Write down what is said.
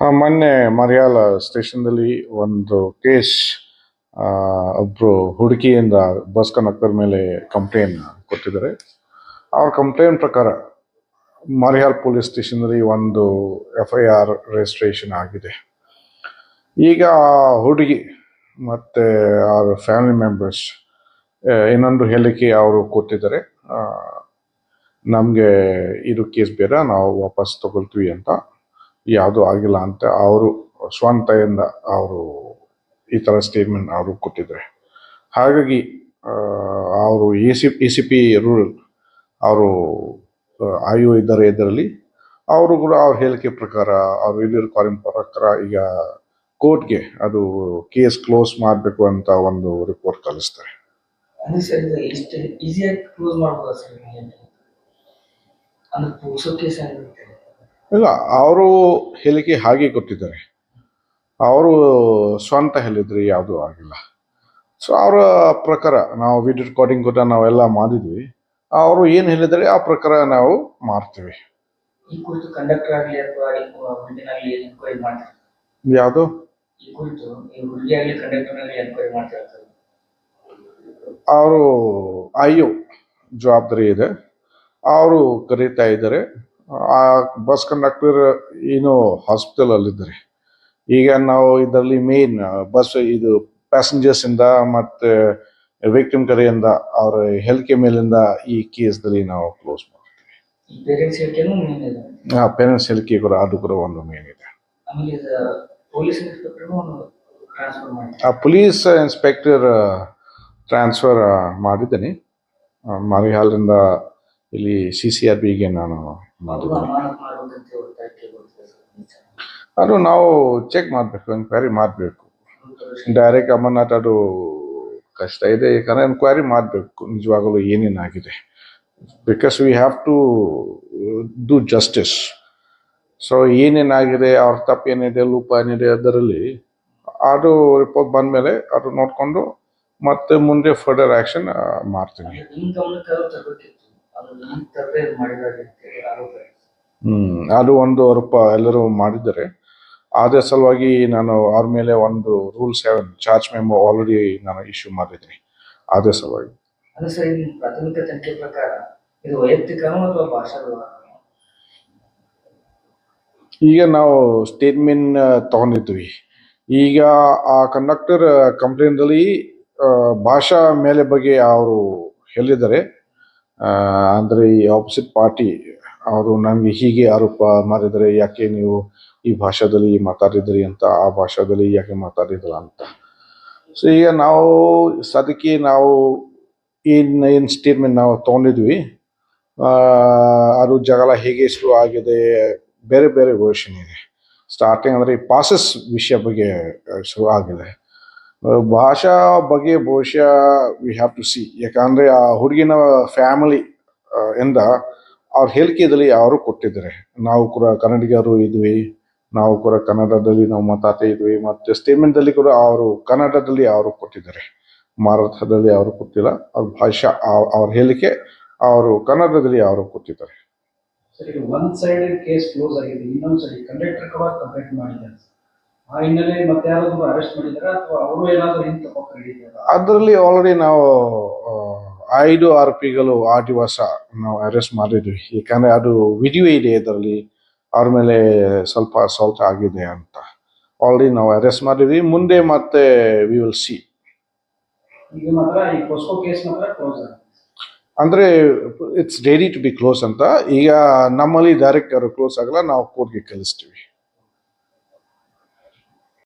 ಹಾಂ ಮೊನ್ನೆ ಮರಿಯಾಲ ಸ್ಟೇಷನ್ದಲ್ಲಿ ಒಂದು ಕೇಸ್ ಒಬ್ಬರು ಹುಡುಕಿಯಿಂದ ಬಸ್ ಕಂಡಕ್ಟರ್ ಮೇಲೆ ಕಂಪ್ಲೇನ್ ಕೊಟ್ಟಿದ್ದಾರೆ. ಅವ್ರ ಕಂಪ್ಲೇನ್ ಪ್ರಕಾರ ಮರಿಯಾಲ್ ಪೊಲೀಸ್ ಸ್ಟೇಷನ್ನಲ್ಲಿ ಒಂದು ಎಫ್ ಐ ಆರ್ ರಿಜಿಸ್ಟ್ರೇಷನ್ ಆಗಿದೆ. ಈಗ ಆ ಹುಡುಗಿ ಮತ್ತು ಅವ್ರ ಫ್ಯಾಮಿಲಿ ಮೆಂಬರ್ಸ್ ಇನ್ನೊಂದು ಹೇಳಿಕೆ ಅವರು ಕೊಟ್ಟಿದ್ದಾರೆ. ನಮಗೆ ಇದು ಕೇಸ್ ಬೇರೆ, ನಾವು ವಾಪಸ್ ತಗೊಳ್ತೀವಿ ಅಂತ. ಯಾವುದೂ ಆಗಿಲ್ಲ ಅಂತ ಅವರು, ಸ್ವಂತೆಯಿಂದ ಅವರು ಈ ಥರ ಸ್ಟೇಟ್ಮೆಂಟ್ ಅವರು ಕೊಟ್ಟಿದ್ದಾರೆ ಹಾಗಾಗಿ ಅವರು A C A C P rule ಅವರು ಆಯು ಇದ್ದಾರೆ ಇದರಲ್ಲಿ. ಅವರು ಕೂಡ ಅವ್ರ ಹೇಳಿಕೆ ಪ್ರಕಾರ, ಅವ್ರು ಇಲ್ಲಿರೋ ಕಾಲಿನ ಪ್ರಕಾರ ಈಗ ಕೋರ್ಟ್ಗೆ ಅದು ಕೇಸ್ ಕ್ಲೋಸ್ ಮಾಡಬೇಕು ಅಂತ ಒಂದು ರಿಪೋರ್ಟ್ ಕಳಿಸ್ತಾರೆ. ಇಲ್ಲ ಅವರು ಹೇಳಿಕೆ ಹಾಗೆ ಕೊಟ್ಟಿದ್ದಾರೆ. ಅವರು ಸ್ವಂತ ಹೇಳಿದ್ರೆ ಯಾವುದೂ ಆಗಿಲ್ಲ. ಸೊ ಅವರ ಪ್ರಕಾರ ನಾವು ವಿಡಿಯೋ ರೆಕಾರ್ಡಿಂಗ್ ಕೂಡ ನಾವೆಲ್ಲ ಮಾಡಿದ್ವಿ. ಅವರು ಏನು ಹೇಳಿದರೆ ಆ ಪ್ರಕಾರ ನಾವು ಮಾಡ್ತೀವಿ. ಯಾವುದು? ಅವರು ಅಯ್ಯೋ ಜವಾಬ್ದಾರಿ ಇದೆ. ಅವರು ಕರೀತಾ ಇದ್ದಾರೆ. ಆ ಬಸ್ ಕಂಡಕ್ಟರ್ ಏನು ಹಾಸ್ಪಿಟಲಲ್ಲಿದ್ದಾರೆ ಈಗ ನಾವು ಇದರಲ್ಲಿ ಮೇನ್ ಬಸ್ ಇದು ಪ್ಯಾಸೆಂಜರ್ಸ್ ಇಂದ ಮತ್ತು ವಿಕ್ಟಿಮ್ ಕಡೆಯಿಂದ ಅವರ ಹೇಳಿಕೆ ಮೇಲಿಂದ ಈ ಕೇಸ್ದಲ್ಲಿ ನಾವು ಕ್ಲೋಸ್ ಮಾಡ್ತೀವಿ. ಪೇರೆಂಟ್ಸ್ ಹೇಳಿಕೆ ಕೂಡ ಅದು ಕೂಡ ಒಂದು ಮೇನ್ ಇದೆ. ಆ ಪೊಲೀಸ್ ಇನ್ಸ್ಪೆಕ್ಟರ್ ಟ್ರಾನ್ಸ್ಫರ್ ಮಾಡಿದ್ದೀನಿ. ಮಾರಿಹಾಲ್ರಿಂದ ಇಲ್ಲಿ ಸಿ ಸಿ ಆರ್ ಬಿಗೆ ನಾನು ಮಾಡಿದ್ದೀನಿ. ಅದು ನಾವು ಚೆಕ್ ಮಾಡಬೇಕು ಎನ್ಕ್ವೈರಿ ಮಾಡಬೇಕು. ಡೈರೆಕ್ಟ್ ಅಮರ್ನಾಥ್ ಅದು ಕಷ್ಟ ಇದೆ ಯಾಕಂದರೆ ಎನ್ಕ್ವೈರಿ ಮಾಡಬೇಕು. ನಿಜವಾಗಲೂ ಏನೇನಾಗಿದೆ because we have to do justice so ಏನೇನಾಗಿದೆ ಅವ್ರ ತಪ್ಪು ಏನಿದೆ ಲೂಪ ಏನಿದೆ ಅದರಲ್ಲಿ ಅದು ರಿಪೋರ್ಟ್ ಬಂದ ಮೇಲೆ ಅದು ನೋಡಿಕೊಂಡು ಮತ್ತೆ ಮುಂದೆ ಫರ್ದರ್ ಆ್ಯಕ್ಷನ್ ಮಾಡ್ತೀನಿ. ಹ್ಮ್ ಅದು ಒಂದು ಆರೋಪ ಎಲ್ಲರೂ ಮಾಡಿದ್ದಾರೆ. ಅದೇ ಸಲುವಾಗಿ ನಾನು ಅವ್ರ ಮೇಲೆ ಒಂದು rule seven charge memo already ನಾನು ಇಶ್ಯೂ ಮಾಡಿದ್ದೀನಿ. ಅದೇ ಸಲುವಾಗಿ ಪ್ರಾಥಮಿಕ ತನಿಖೆ ಪ್ರಕಾರ ಇದು ವೈಯಕ್ತಿಕ ಅಥವಾ ಭಾಷಾ ಈಗ ನಾವು ಸ್ಟೇಟ್ಮೆಂಟ್ ತಗೊಂಡಿದ್ವಿ. ಈಗ ಆ ಕಂಡಕ್ಟರ್ ಕಂಪ್ಲೇಂಟಲ್ಲಿ ಭಾಷಾ ಮೇಲೆ ಬಗ್ಗೆ ಅವರು ಹೇಳಿದ್ದಾರೆ. ಅಂದ್ರೆ ಈ ಆಪೋಸಿಟ್ ಪಾರ್ಟಿ ಅವರು ನನಗೆ ಹೀಗೆ ಆರೋಪ ಮಾಡಿದರೆ ಯಾಕೆ ನೀವು ಈ ಭಾಷಾದಲ್ಲಿ ಮಾತಾಡಿದ್ರಿ ಅಂತ, ಆ ಭಾಷಾದಲ್ಲಿ ಯಾಕೆ ಮಾತಾಡಿದ್ರ ಅಂತ. ಸೊ ಈಗ ನಾವು ಸದಕ್ಕೆ ನಾವು ಏನು ಏನು ಸ್ಟೇಟ್ಮೆಂಟ್ ನಾವು ತೊಗೊಂಡಿದ್ವಿ ಅದು ಜಗಳ ಹೇಗೆ ಶುರು ಆಗಿದೆ, ಬೇರೆ ಬೇರೆ ವರ್ಷನ್ ಇದೆ. ಸ್ಟಾರ್ಟಿಂಗ್ ಅಂದರೆ ಈ ಪಾಸಸ್ ವಿಷಯ ಬಗ್ಗೆ ಶುರು ಆಗಿದೆ. ಭಾಷಾ ಬಗ್ಗೆ ಬಹುಶಃ ವಿ ಹ್ಯಾವ್ ಟು ಸಿ ಯಾಕಂದರೆ ಆ ಹುಡುಗಿನ ಫ್ಯಾಮಿಲಿ ಇಂದ ಅವ್ರ ಹೇಳಿಕೆಯಲ್ಲಿ ಯಾರು ಕೊಟ್ಟಿದ್ದಾರೆ. ನಾವು ಕೂಡ ಕನ್ನಡಿಗರು ಇದ್ವಿ, ನಾವು ಕೂಡ ಕನ್ನಡದಲ್ಲಿ ನಾವು ಮಾತಾಡ್ತಾ ಇದ್ವಿ, ಮತ್ತು ಸ್ಟೇಟ್ಮೆಂಟಲ್ಲಿ ಕೂಡ ಅವರು ಕನ್ನಡದಲ್ಲಿ ಯಾರು ಕೊಟ್ಟಿದ್ದಾರೆ. ಮರಾಠದಲ್ಲಿ ಯಾರು ಕೊಟ್ಟಿಲ್ಲ, ಅವ್ರ ಭಾಷಾ ಅವ್ರ ಹೇಳಿಕೆ ಅವರು ಕನ್ನಡದಲ್ಲಿ ಯಾರು ಕೊಟ್ಟಿದ್ದಾರೆ. ಆ ಹಿನ್ನೆಲೆ ಮತ್ತೆ ಯಾರಾದ್ರೂ ಅರೆಸ್ಟ್ ಮಾಡಿದಾರ ಅಥವಾ ಅವರು ಏನಾದ್ರು ಹಿಂದೆ ತಗೋಕ್ ರೆಡಿ ಅದರಲ್ಲಿ ಆಲ್ರೆಡಿ ನಾವು ಐದು ಆರ್ ಪಿಗಳು ಆ ದಿವಸ ನಾವು ಅರೆಸ್ಟ್ ಮಾಡಿದ್ವಿ ಯಾಕಂದ್ರೆ ಅದು ವಿಡಿಯೋ ಇದೆ ಇದರಲ್ಲಿ. ಅವ್ರ ಮೇಲೆ ಸ್ವಲ್ಪ ಅಸಾಲ್ಟ್ ಆಗಿದೆ ಅಂತ. ಆಲ್ರೆಡಿ ನಾವು ಅರೆಸ್ಟ್ ಮಾಡಿದ್ವಿ ಮುಂದೆ ಮತ್ತೆ ವಿ ವಿಲ್ ಸಿ ಈಗ ಮಾತ್ರ ಈ ಪೋಸ್ಕೋ ಕೇಸ್ ಮಾತ್ರ ಕ್ಲೋಸ್ ಅಂದ್ರೆ it's ready to be close ಅಂತ. ಈಗ ನಮ್ಮಲ್ಲಿ ಡೈರೆಕ್ಟ್ ಅವರು ಕ್ಲೋಸ್ ಆಗಲ್ಲ ನಾವು ಕೋರ್ಟ್ಗೆ ಕಳಿಸ್ತೀವಿ.